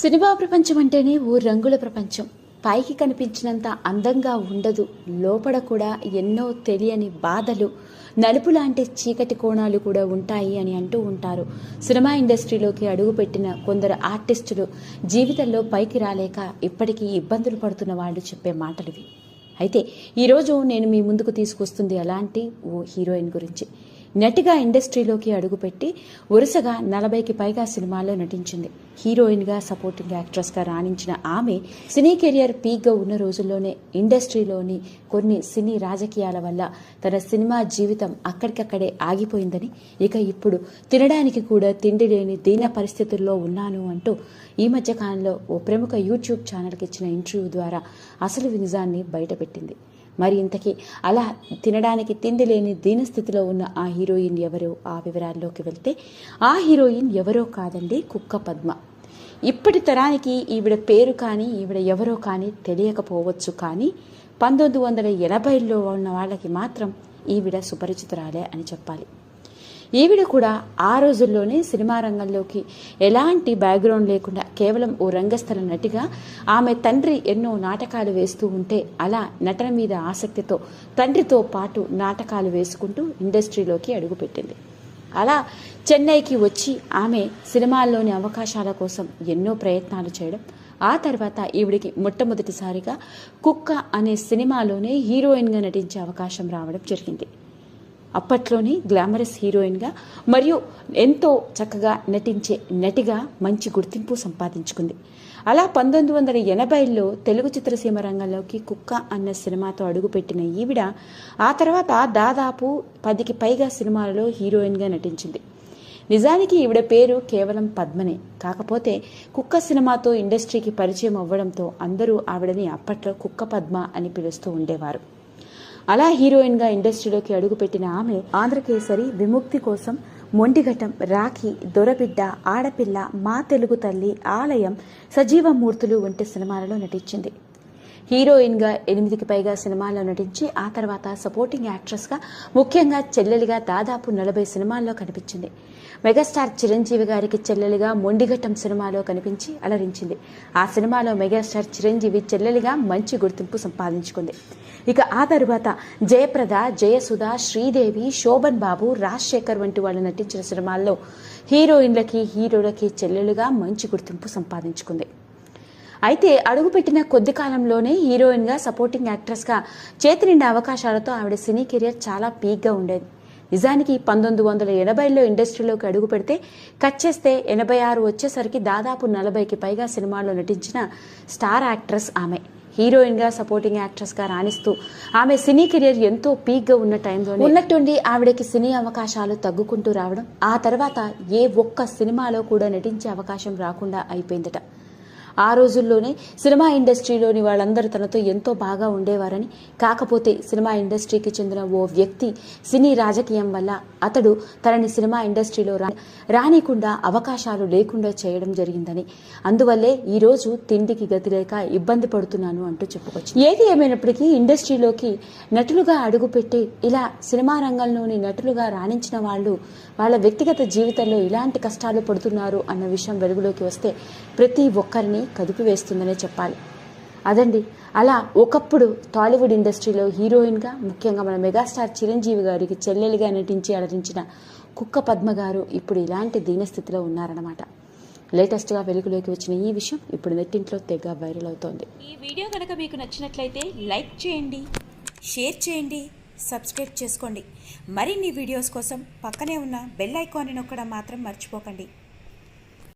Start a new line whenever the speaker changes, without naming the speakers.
Cinema ప్రపంచం అంటేనే ఓ రంగుల ప్రపంచం. పైకి కనిపించినంత అందంగా ఉండదు. లోపల కూడా ఎన్నో తెలియని బాధలు. నలుపు లాంటి చీకటి కోణాలు కూడా ఉంటాయి అని అంటూ ఉంటారు. సినిమా ఇండస్ట్రీలోకి అడుగుపెట్టిన కొందరు ఆర్టిస్టులు జీవితంలో పైకి రాలేక ఇప్పటికీ ఇబ్బందులు పడుతున్న వాళ్ళు చెప్పే మాటలివి. అయితే ఈరోజు నేను మీ ముందుకు తీసుకొస్తుంది అలాంటి ఓ హీరోయిన్ గురించి. నటిగా ఇండస్ట్రీలోకి అడుగుపెట్టి వరుసగా నలభైకి పైగా సినిమాల్లో నటించింది. హీరోయిన్గా సపోర్టింగ్ యాక్ట్రెస్గా రాణించిన ఆమె సినీ కెరియర్ పీక్గా ఉన్న రోజుల్లోనే ఇండస్ట్రీలోని కొన్ని సినీ రాజకీయాల వల్ల తన సినిమా జీవితం అక్కడికక్కడే ఆగిపోయిందని ఇక ఇప్పుడు తినడానికి కూడా తిండి లేని దీన పరిస్థితుల్లో ఉన్నాను అంటూ ఈ మధ్య కాలంలో ఓ ప్రముఖ యూట్యూబ్ ఛానల్కి ఇచ్చిన ఇంటర్వ్యూ ద్వారా అసలు నిజాన్ని బయటపెట్టింది. మరి ఇంతకీ అలా తినడానికి తిండి లేని దీనస్థితిలో ఉన్న ఆ హీరోయిన్ ఎవరో ఆ వివరాల్లోకి వెళ్తే ఆ హీరోయిన్ ఎవరో కాదండి కుక్క పద్మ. ఇప్పటి తరానికి ఈవిడ పేరు కానీ ఈవిడ ఎవరో కానీ తెలియకపోవచ్చు కానీ పంతొమ్మిది వందల ఎనభైలో ఉన్న వాళ్ళకి మాత్రం ఈవిడ సుపరిచితురాలే అని చెప్పాలి. ఈవిడ కూడా ఆ రోజుల్లోనే సినిమా రంగంలోకి ఎలాంటి బ్యాక్గ్రౌండ్ లేకుండా కేవలం ఓ రంగస్థల నటిగా ఆమె తండ్రి ఎన్నో నాటకాలు వేస్తూ ఉంటే అలా నటన మీద ఆసక్తితో తండ్రితో పాటు నాటకాలు వేసుకుంటూ ఇండస్ట్రీలోకి అడుగుపెట్టింది. అలా చెన్నైకి వచ్చి ఆమె సినిమాల్లోని అవకాశాల కోసం ఎన్నో ప్రయత్నాలు చేయడం ఆ తర్వాత ఈవిడికి మొట్టమొదటిసారిగా కుక్క అనే సినిమాలోనే హీరోయిన్గా నటించే అవకాశం రావడం జరిగింది. అప్పట్లోనే గ్లామరస్ హీరోయిన్గా మరియు ఎంతో చక్కగా నటించే నటిగా మంచి గుర్తింపు సంపాదించుకుంది. అలా పంతొమ్మిది వందల ఎనభైలో తెలుగు చిత్రసీమ రంగంలోకి కుక్క అన్న సినిమాతో అడుగుపెట్టిన ఈవిడ ఆ తర్వాత దాదాపు పదికి పైగా సినిమాలలో హీరోయిన్గా నటించింది. నిజానికి ఈవిడ పేరు కేవలం పద్మనే. కాకపోతే కుక్క సినిమాతో ఇండస్ట్రీకి పరిచయం అవ్వడంతో అందరూ ఆవిడని అప్పట్లో కుక్క పద్మ అని పిలుస్తూ ఉండేవారు. అలా హీరోయిన్గా ఇండస్ట్రీలోకి అడుగుపెట్టిన ఆమె ఆంధ్రకేసరి విముక్తి కోసం మొండిఘటం రాఖీ దొరబిడ్డ ఆడపిల్ల మా తెలుగు తల్లి ఆలయం సజీవ మూర్తులు వంటి సినిమాలలో నటించింది. హీరోయిన్గా ఎనిమిదికి పైగా సినిమాల్లో నటించి ఆ తర్వాత సపోర్టింగ్ యాక్ట్రెస్గా ముఖ్యంగా చెల్లెలిగా దాదాపు నలభై సినిమాల్లో కనిపించింది. మెగాస్టార్ చిరంజీవి గారికి చెల్లెలిగా మొండిఘట్టం సినిమాలో కనిపించి అలరించింది. ఆ సినిమాలో మెగాస్టార్ చిరంజీవి చెల్లెలిగా మంచి గుర్తింపు సంపాదించుకుంది. ఇక ఆ తరువాత జయప్రద జయసుధ శ్రీదేవి శోభన్ బాబు రాజశేఖర్ వంటి వాళ్ళు నటించిన సినిమాల్లో హీరోయిన్లకి హీరోలకి చెల్లెలుగా మంచి గుర్తింపు సంపాదించుకుంది. అయితే అడుగుపెట్టిన కొద్ది కాలంలోనే హీరోయిన్గా సపోర్టింగ్ యాక్ట్రెస్గా చేతి నిండా అవకాశాలతో ఆవిడ సినీ కెరియర్ చాలా పీక్గా ఉండేది. నిజానికి పంతొమ్మిది వందల ఎనభైలో ఇండస్ట్రీలోకి అడుగు పెడితే కట్ చేస్తే ఎనభై ఆరు వచ్చేసరికి దాదాపు నలభైకి పైగా సినిమాల్లో నటించిన స్టార్ యాక్ట్రెస్ ఆమె. హీరోయిన్గా సపోర్టింగ్ యాక్ట్రెస్గా రాణిస్తూ ఆమె సినీ కెరియర్ ఎంతో పీక్గా ఉన్న టైంలో ఉన్నట్టుండి ఆవిడకి సినీ అవకాశాలు తగ్గుకుంటూ రావడం ఆ తర్వాత ఏ ఒక్క సినిమాలో కూడా నటించే అవకాశం రాకుండా అయిపోయిందట. ఆ రోజుల్లోనే సినిమా ఇండస్ట్రీలోని వాళ్ళందరూ తనతో ఎంతో బాగా ఉండేవారని. కాకపోతే సినిమా ఇండస్ట్రీకి చెందిన ఓ వ్యక్తి సినీ రాజకీయం వల్ల అతడు తనని సినిమా ఇండస్ట్రీలో రా రానికుండా అవకాశాలు లేకుండా చేయడం జరిగిందని. అందువల్లే ఈరోజు తిండికి గతి లేక ఇబ్బంది పడుతున్నాను అంటూ చెప్పుకోవచ్చు ఏది ఏమైనప్పటికీ ఇండస్ట్రీలోకి నటులుగా అడుగుపెట్టి ఇలా సినిమా రంగంలోని నటులుగా రాణించిన వాళ్ళు వాళ్ళ వ్యక్తిగత జీవితంలో ఇలాంటి కష్టాలు పడుతున్నారు అన్న విషయం వెలుగులోకి వస్తే ప్రతి ఒక్కరిని కదిపివేస్తుందనే చెప్పాలి. అదండి. అలా ఒకప్పుడు టాలీవుడ్ ఇండస్ట్రీలో హీరోయిన్గా ముఖ్యంగా మన మెగాస్టార్ చిరంజీవి గారికి చెల్లెలుగా నటించి అలరించిన కుక్క పద్మ గారు ఇప్పుడు ఇలాంటి దీనస్థితిలో ఉన్నారన్నమాట. లేటెస్ట్గా వెలుగులోకి వచ్చిన ఈ విషయం ఇప్పుడు నెట్టింట్లో తెగ వైరల్ అవుతోంది.
ఈ వీడియో కనుక మీకు నచ్చినట్లయితే లైక్ చేయండి షేర్ చేయండి సబ్స్క్రైబ్ చేసుకోండి. మరిన్ని వీడియోస్ కోసం పక్కనే ఉన్న బెల్ ఐకాన్ని నొక్కడం మాత్రం మర్చిపోకండి.